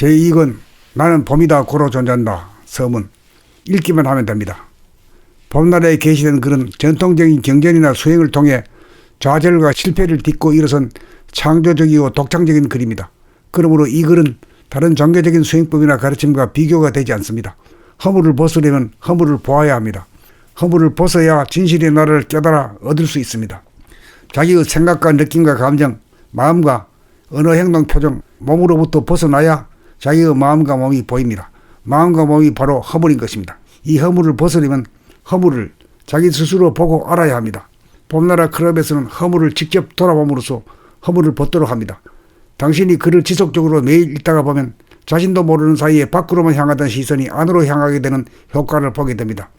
제2권 나는 봄이다 고로 존재한다. 서문 읽기만 하면 됩니다. 봄나라에 게시된 글은 전통적인 경전이나 수행을 통해 좌절과 실패를 딛고 일어선 창조적이고 독창적인 글입니다. 그러므로 이 글은 다른 종교적인 수행법이나 가르침과 비교가 되지 않습니다. 허물을 벗으려면 허물을 보아야 합니다. 허물을 벗어야 진실의 나를 깨달아 얻을 수 있습니다. 자기의 생각과 느낌과 감정, 마음과 언어, 행동, 표정, 몸으로부터 벗어나야 자기의 마음과 몸이 보입니다. 마음과 몸이 바로 허물인 것입니다. 이 허물을 벗으려면 허물을 자기 스스로 보고 알아야 합니다. 봄나라 클럽에서는 허물을 직접 돌아봄으로써 허물을 벗도록 합니다. 당신이 그를 지속적으로 매일 읽다가 보면 자신도 모르는 사이에 밖으로만 향하던 시선이 안으로 향하게 되는 효과를 보게 됩니다.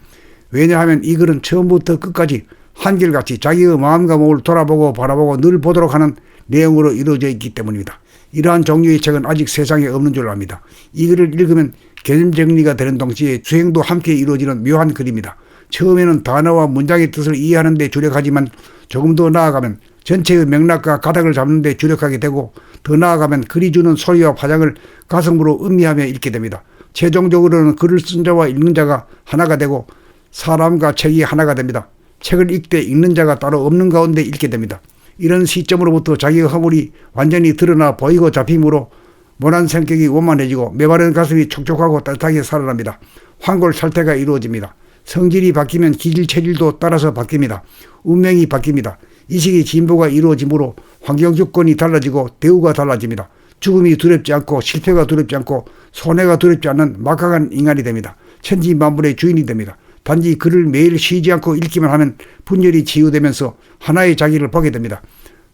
왜냐하면 이 글은 처음부터 끝까지 한결같이 자기의 마음과 몸을 돌아보고 바라보고 늘 보도록 하는 내용으로 이루어져 있기 때문입니다. 이러한 종류의 책은 아직 세상에 없는 줄 압니다. 이 글을 읽으면 개념 정리가 되는 동시에 수행도 함께 이루어지는 묘한 글입니다. 처음에는 단어와 문장의 뜻을 이해하는 데 주력하지만 조금 더 나아가면 전체의 맥락과 가닥을 잡는 데 주력하게 되고 더 나아가면 글이 주는 소리와 화장을 가슴으로 음미하며 읽게 됩니다. 최종적으로는 글을 쓴 자와 읽는 자가 하나가 되고 사람과 책이 하나가 됩니다. 책을 읽되 읽는 자가 따로 없는 가운데 읽게 됩니다. 이런 시점으로부터 자기의 허물이 완전히 드러나 보이고 잡힘으로 모난 성격이 원만해지고 메마른 가슴이 촉촉하고 따뜻하게 살아납니다. 환골 살태가 이루어집니다. 성질이 바뀌면 기질 체질도 따라서 바뀝니다. 운명이 바뀝니다. 이식의 진보가 이루어지므로 환경 조건이 달라지고 대우가 달라집니다. 죽음이 두렵지 않고 실패가 두렵지 않고 손해가 두렵지 않는 막강한 인간이 됩니다. 천지 만물의 주인이 됩니다. 단지 글을 매일 쉬지 않고 읽기만 하면 분열이 치유되면서 하나의 자기를 보게 됩니다.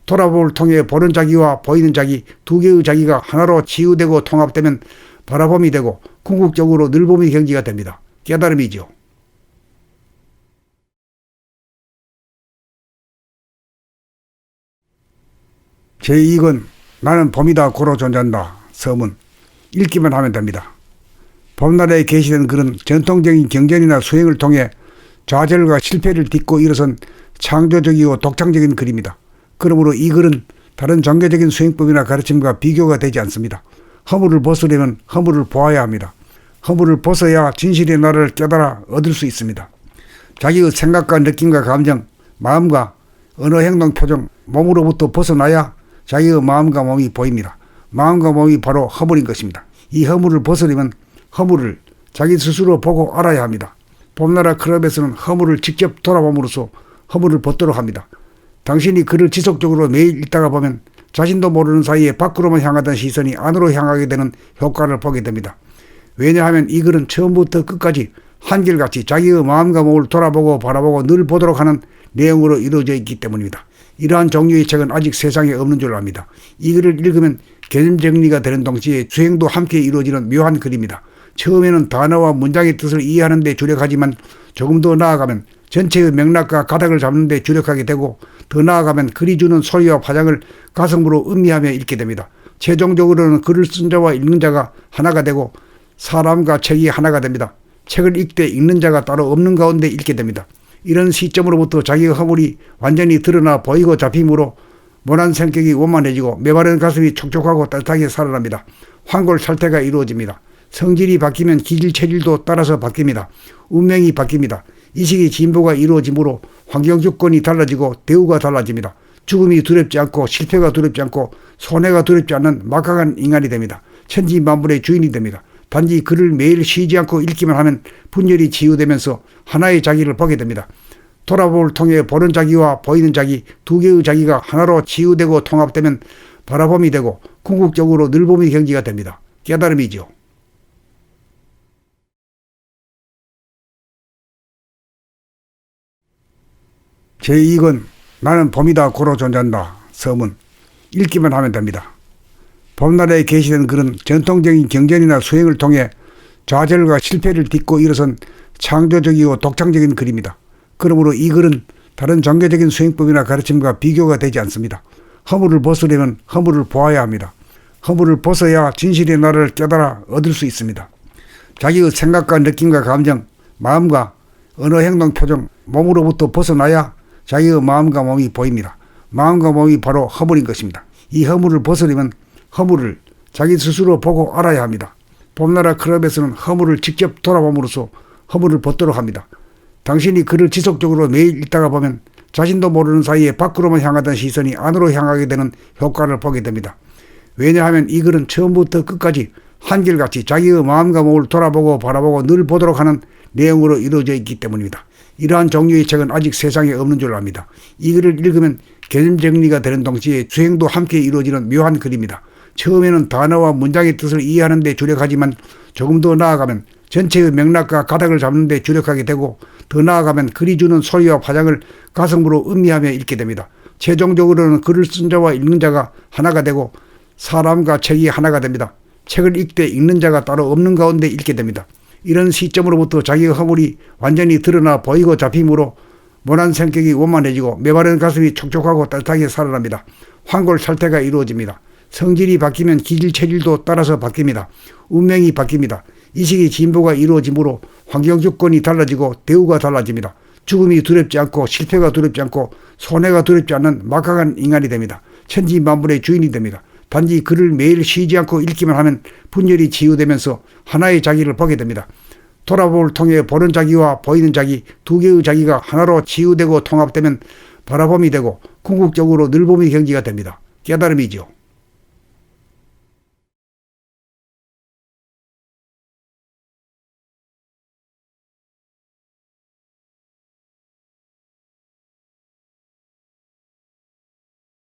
돌아봄을 통해 보는 자기와 보이는 자기 두 개의 자기가 하나로 치유되고 통합되면 바라봄이 되고 궁극적으로 늘봄의 경지가 됩니다. 깨달음이죠. 제2권 나는 봄이다 고로 존재한다. 서문 읽기만 하면 됩니다. 봄나라에 게시된 글은 전통적인 경전이나 수행을 통해 좌절과 실패를 딛고 일어선 창조적이고 독창적인 글입니다. 그러므로 이 글은 다른 종교적인 수행법이나 가르침과 비교가 되지 않습니다. 허물을 벗으려면 허물을 보아야 합니다. 허물을 벗어야 진실의 나를 깨달아 얻을 수 있습니다. 자기의 생각과 느낌과 감정, 마음과 언어, 행동, 표정, 몸으로부터 벗어나야 자기의 마음과 몸이 보입니다. 마음과 몸이 바로 허물인 것입니다. 이 허물을 벗으려면 허물을 자기 스스로 보고 알아야 합니다. 봄나라 클럽에서는 허물을 직접 돌아봄으로써 허물을 벗도록 합니다. 당신이 그를 지속적으로 매일 읽다가 보면 자신도 모르는 사이에 밖으로만 향하던 시선이 안으로 향하게 되는 효과를 보게 됩니다. 왜냐하면 이 글은 처음부터 끝까지 한결같이 자기의 마음과 몸을 돌아보고 바라보고 늘 보도록 하는 내용으로 이루어져 있기 때문입니다. 이러한 종류의 책은 아직 세상에 없는 줄 압니다. 이 글을 읽으면 개념 정리가 되는 동시에 수행도 함께 이루어지는 묘한 글입니다. 처음에는 단어와 문장의 뜻을 이해하는 데 주력하지만 조금 더 나아가면 전체의 맥락과 가닥을 잡는 데 주력하게 되고 더 나아가면 글이 주는 소리와 화장을 가슴으로 음미하며 읽게 됩니다. 최종적으로는 글을 쓴 자와 읽는 자가 하나가 되고 사람과 책이 하나가 됩니다. 책을 읽되 읽는 자가 따로 없는 가운데 읽게 됩니다. 이런 시점으로부터 자기의 허물이 완전히 드러나 보이고 잡힘으로 모난 성격이 원만해지고 메마른 가슴이 촉촉하고 따뜻하게 살아납니다. 환골 살태가 이루어집니다. 성질이 바뀌면 기질 체질도 따라서 바뀝니다. 운명이 바뀝니다. 이식의 진보가 이루어지므로 환경 조건이 달라지고 대우가 달라집니다. 죽음이 두렵지 않고 실패가 두렵지 않고 손해가 두렵지 않는 막강한 인간이 됩니다. 천지 만물의 주인이 됩니다. 단지 글을 매일 쉬지 않고 읽기만 하면 분열이 치유되면서 하나의 자기를 보게 됩니다. 돌아봄을 통해 보는 자기와 보이는 자기 두 개의 자기가 하나로 치유되고 통합되면 바라봄이 되고 궁극적으로 늘봄의 경지가 됩니다. 깨달음이죠. 제2권 나는 봄이다 고로 존재한다. 서문 읽기만 하면 됩니다. 봄나라에 게시된 글은 전통적인 경전이나 수행을 통해 좌절과 실패를 딛고 일어선 창조적이고 독창적인 글입니다. 그러므로 이 글은 다른 종교적인 수행법이나 가르침과 비교가 되지 않습니다. 허물을 벗으려면 허물을 보아야 합니다. 허물을 벗어야 진실의 나를 깨달아 얻을 수 있습니다. 자기의 생각과 느낌과 감정, 마음과 언어, 행동, 표정, 몸으로부터 벗어나야 자기의 마음과 몸이 보입니다. 마음과 몸이 바로 허물인 것입니다. 이 허물을 벗으려면 허물을 자기 스스로 보고 알아야 합니다. 봄나라 클럽에서는 허물을 직접 돌아봄으로써 허물을 벗도록 합니다. 당신이 글을 지속적으로 매일 읽다가 보면 자신도 모르는 사이에 밖으로만 향하던 시선이 안으로 향하게 되는 효과를 보게 됩니다. 왜냐하면 이 글은 처음부터 끝까지 한결같이 자기의 마음과 몸을 돌아보고 바라보고 늘 보도록 하는 내용으로 이루어져 있기 때문입니다. 이러한 종류의 책은 아직 세상에 없는 줄 압니다. 이 글을 읽으면 개념 정리가 되는 동시에 수행도 함께 이루어지는 묘한 글입니다. 처음에는 단어와 문장의 뜻을 이해하는 데 주력하지만 조금 더 나아가면 전체의 맥락과 가닥을 잡는 데 주력하게 되고 더 나아가면 글이 주는 소리와 화장을 가슴으로 음미하며 읽게 됩니다. 최종적으로는 글을 쓴 자와 읽는 자가 하나가 되고 사람과 책이 하나가 됩니다. 책을 읽되 읽는 자가 따로 없는 가운데 읽게 됩니다. 이런 시점으로부터 자기의 허물이 완전히 드러나 보이고 잡힘으로 모난 성격이 원만해지고 메마른 가슴이 촉촉하고 따뜻하게 살아납니다. 환골 살태가 이루어집니다. 성질이 바뀌면 기질 체질도 따라서 바뀝니다. 운명이 바뀝니다. 이식이 진보가 이루어지므로 환경 조건이 달라지고 대우가 달라집니다. 죽음이 두렵지 않고 실패가 두렵지 않고 손해가 두렵지 않는 막강한 인간이 됩니다. 천지 만물의 주인이 됩니다. 단지 글을 매일 쉬지 않고 읽기만 하면 분열이 치유되면서 하나의 자기를 보게 됩니다. 돌아봄을 통해 보는 자기와 보이는 자기 두 개의 자기가 하나로 치유되고 통합되면 바라봄이 되고 궁극적으로 늘봄의 경지가 됩니다. 깨달음이죠.